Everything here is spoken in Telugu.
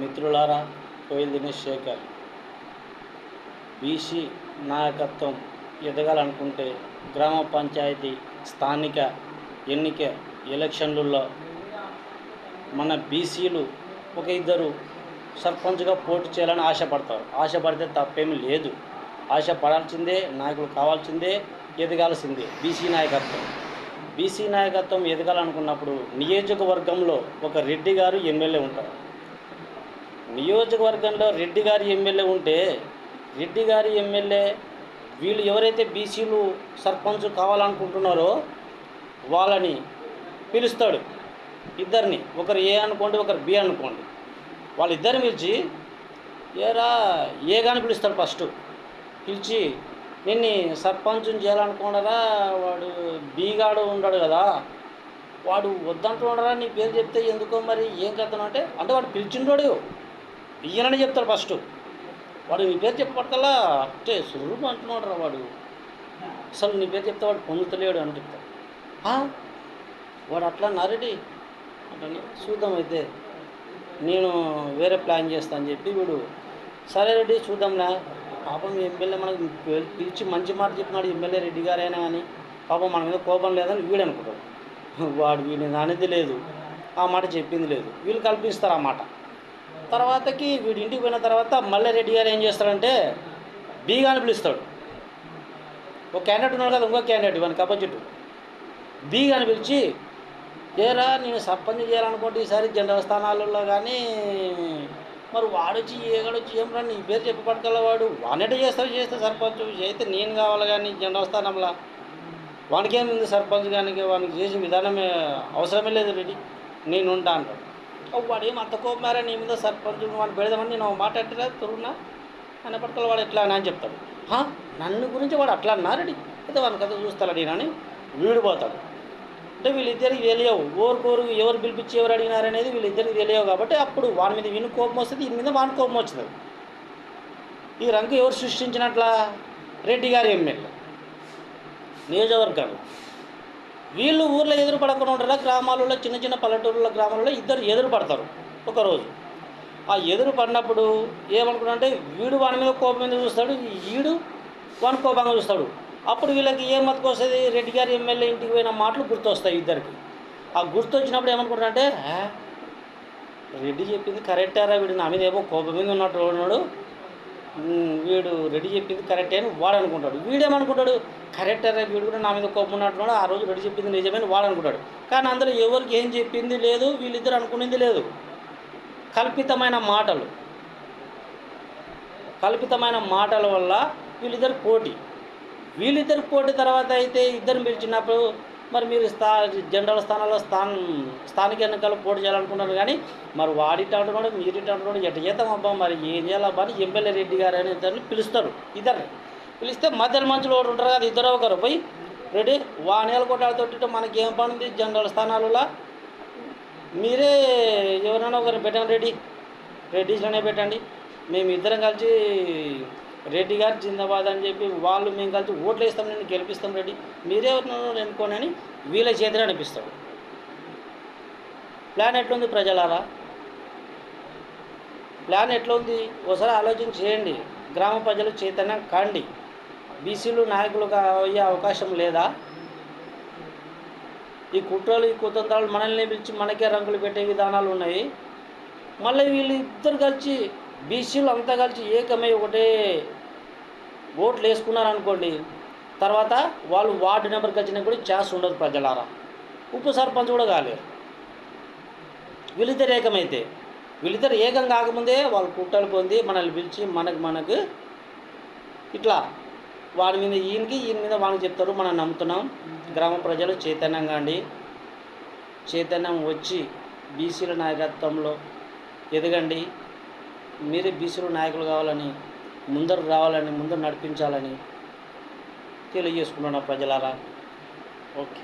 మిత్రులారా కోయిల్ దినేష్ శేఖర్ బీసీ నాయకత్వం ఎదగాలనుకుంటే గ్రామ పంచాయతీ స్థానిక ఎన్నిక ఎలక్షన్లలో మన బీసీలు ఒక ఇద్దరు సర్పంచ్గా పోటీ చేయాలని ఆశపడతారు. ఆశపడితే తప్పేమీ లేదు. ఆశపడాల్సిందే నాయకులు కావాల్సిందే ఎదగాల్సిందే బీసీ నాయకత్వం. బీసీ నాయకత్వం ఎదగాలనుకున్నప్పుడు నియోజకవర్గంలో ఒక రెడ్డి గారు ఎమ్మెల్యే ఉంటారు. నియోజకవర్గంలో రెడ్డి గారి ఎమ్మెల్యే ఉంటే రెడ్డి గారి ఎమ్మెల్యే వీళ్ళు ఎవరైతే బీసీలు సర్పంచ్ కావాలనుకుంటున్నారో వాళ్ళని పిలుస్తాడు. ఇద్దరిని ఒకరు ఏ అనుకోండి ఒకరు బి అనుకోండి. వాళ్ళిద్దరిని పిలిచి ఏరా ఏ కానీ పిలుస్తాడు ఫస్ట్. పిలిచి నిన్ను సర్పంచ్ని చేయాలనుకున్నారా వాడు బీగాడు ఉన్నాడు కదా. వాడు వద్దంటున్నారా నీ పేరు చెప్తే ఎందుకో మరి? ఏం కథను అంటే అంటే వాడు పిలిచిండోడు. ఈయనని చెప్తాడు ఫస్ట్. వాడు నీ పేరు చెప్పబడతలా? అంటే సురువు అంటున్నాడు రా వాడు. అసలు నీ పేరు చెప్తే వాడు పొందుతలేడు అని చెప్తాడు. వాడు అట్లా నరడి అంటే చూద్దాం అయితే. నేను వేరే ప్లాన్ చేస్తా అని చెప్పి వీడు సరే రెడ్డి చూద్దాంలే. పాపం ఎమ్మెల్యే మనకు పిలిచి మంచి మాట చెప్పినాడు ఎమ్మెల్యే రెడ్డి గారైనా కానీ పాపం మన మీద కోపం లేదని వీడు అనుకుంటాడు. వాడు వీడిని అనేది లేదు. ఆ మాట చెప్పింది లేదు. వీళ్ళు కల్పిస్తారు ఆ మాట. తర్వాతకి వీడు ఇంటికి పోయిన తర్వాత మళ్ళీ రెడ్డి గారు ఏం చేస్తాడంటే బీగాని పిలుస్తాడు. ఒక క్యాండిడేట్ ఉన్నాడు కదా ఇంకో క్యాండిడేట్ ఇవన్నీ అపోజిట్ బీగాని పిలిచి ఏరా నేను సర్పంచ్ చేయాలనుకుంటే ఈసారి జెండా స్థానాలలో కానీ మరి వాడొచ్చి ఏగాడొచ్చి ఏం రా నీ పేరు చెప్పి పట్టుకెళ్ళ వాడు. వానెట చేస్తావు చేస్తే సర్పంచ్. అయితే నేను కావాలి కానీ జెండా స్థానంలో వానికి సర్పంచ్ కానీ వానికి చేసే విధానమే అవసరమే లేదు రెడ్డి. నేను ఉంటా అంటాడు. వాడు ఏం అంత కోపమారా నీ మీద సర్పంచ్ వాడిని పెడదామని నేను మాట్లాడలేదు తొరుగునా అని పట్టుకోవాలి వాడు ఎట్లా అని చెప్తాడు. "హా? నన్ను గురించి వాడు అట్లా అన్నారడి అయితే వాని కథ చూస్తాడు అని వీడిపోతాడు అంటే వీళ్ళిద్దరికి తెలియవు. ఓరుకోరు ఎవరు పిలిపించి ఎవరు అడిగినారనేది వీళ్ళిద్దరికి తెలియవు కాబట్టి అప్పుడు వాని మీద వీని కోపం వస్తుంది దీని మీద వాని కోపం వచ్చింది ఈ రంగు ఎవరు సృష్టించినట్లా? రెడ్డి గారి ఎమ్మెల్యే. నియోజకవర్గాలు. వీళ్ళు ఊర్లో ఎదురు పడకుండా ఉంటారా? గ్రామాలలో చిన్న చిన్న పల్లెటూరుల గ్రామాలలో ఇద్దరు ఎదురు పడతారు ఒకరోజు. ఆ ఎదురు పడినప్పుడు ఏమనుకున్నాడంటే వీడు వాని మీద కోపం మీద చూస్తాడు? ఈడు వాని కోపంగా చూస్తాడు. అప్పుడు వీళ్ళకి ఏం మతుకు వస్తుంది? రెడ్డి గారి ఎమ్మెల్యే ఇంటికి పోయిన మాటలు గుర్తొస్తాయి ఇద్దరికి. ఆ గుర్తు వచ్చినప్పుడు ఏమనుకుంటారంటే రెడ్డి చెప్పింది కరెక్టారా వీడు నా మీద ఏమో కోపం మీద ఉన్నట్టు ఉన్నాడు? వీడు రెడీ చెప్పింది కరెక్టే అని వాడు అనుకుంటాడు. వీడేమనుకుంటాడు? కరెక్ట్ అరే వీడు కూడా నా మీద కోపం ఉన్నట్టున్నాడు ఆ రోజు రెడీ చెప్పింది నిజమే వాడు అనుకుంటాడు. కానీ అందులో ఎవరికి ఏం చెప్పింది లేదు వీళ్ళిద్దరు అనుకునేది లేదు. కల్పితమైన మాటలు. కల్పితమైన మాటల వల్ల వీళ్ళిద్దరు పోటీ. వీళ్ళిద్దరు పోటీ తర్వాత అయితే ఇద్దరు పిలిచినప్పుడు మరి మీరు స్థా జనరల్ స్థానాల్లో స్థాన స్థానిక ఎన్నికల్లో పోటీ చేయాలనుకున్నారు కానీ మరి వాడిట కూడా మీరిట కూడా ఎట్ట చేద్దాం అబ్బా మరి ఏం చేయాలబ్బా అని ఎమ్మెల్యే రెడ్డి గారు అని ఇద్దరిని పిలుస్తారు ఇద్దరిని. పిలిస్తే మధ్యలో మంచులు ఒకటి ఉంటారు కదా ఇద్దరు ఒకరు. పోయి రెడీ వానేల కొట్టాలతోటి మనకి ఏం పని ఉంది జనరల్ స్థానాలలో. మీరే ఎవరైనా ఒకరు పెట్టండి రెడ్డి రెడ్డిస్లోనే పెట్టండి. మేము ఇద్దరం కలిసి రెడ్డి గారు జిందాబాద్ అని చెప్పి వాళ్ళు మేము కలిసి ఓట్లు వేస్తాం నేను గెలిపిస్తాం రెడ్డి. మీరే ఎన్నుకోనని వీళ్ళ చేతిలో అనిపిస్తాడు. ప్లాన్ ఎట్లుంది ప్రజలారా? ప్లాన్ ఎట్లుంది? ఒకసారి ఆలోచన చేయండి. గ్రామ ప్రజలు చైతన్యం కాండి. బీసీలు నాయకులు అయ్యే అవకాశం లేదా? ఈ కుట్రలు ఈ కుతంత్రాలు మనల్ని పిలిచి మనకే రంగులు పెట్టే విధానాలు ఉన్నాయి. మళ్ళీ వీళ్ళు ఇద్దరు కలిసి బీసీలు అంతా కలిసి ఏకమై ఒకటే ఓట్లు వేసుకున్నారు అనుకోండి తర్వాత వాళ్ళు వార్డు నెంబర్కి వచ్చినా కూడా ఛాన్స్ ఉండదు ప్రజలారా. ఉప సర్పంచ్ కూడా కాలేరు వీళ్ళిద్దరు ఏకమైతే వీళ్ళిద్దరు ఏకం కాకముందే వాళ్ళు కుట్టలు పొంది మనల్ని పిలిచి మనకు మనకు ఇట్లా వాడి మీద ఈయనకి ఈయన మీద వాళ్ళకి చెప్తారు మనం నమ్ముతున్నాం. గ్రామ ప్రజలు చైతన్యం కాండి చైతన్యం వచ్చి బీసీల నాయకత్వంలో ఎదగండి. మీరే బీసీలు నాయకులు కావాలని ముందరు రావాలని ముందరు నడిపించాలని తెలియజేసుకున్నాను ప్రజలారా. ఓకే.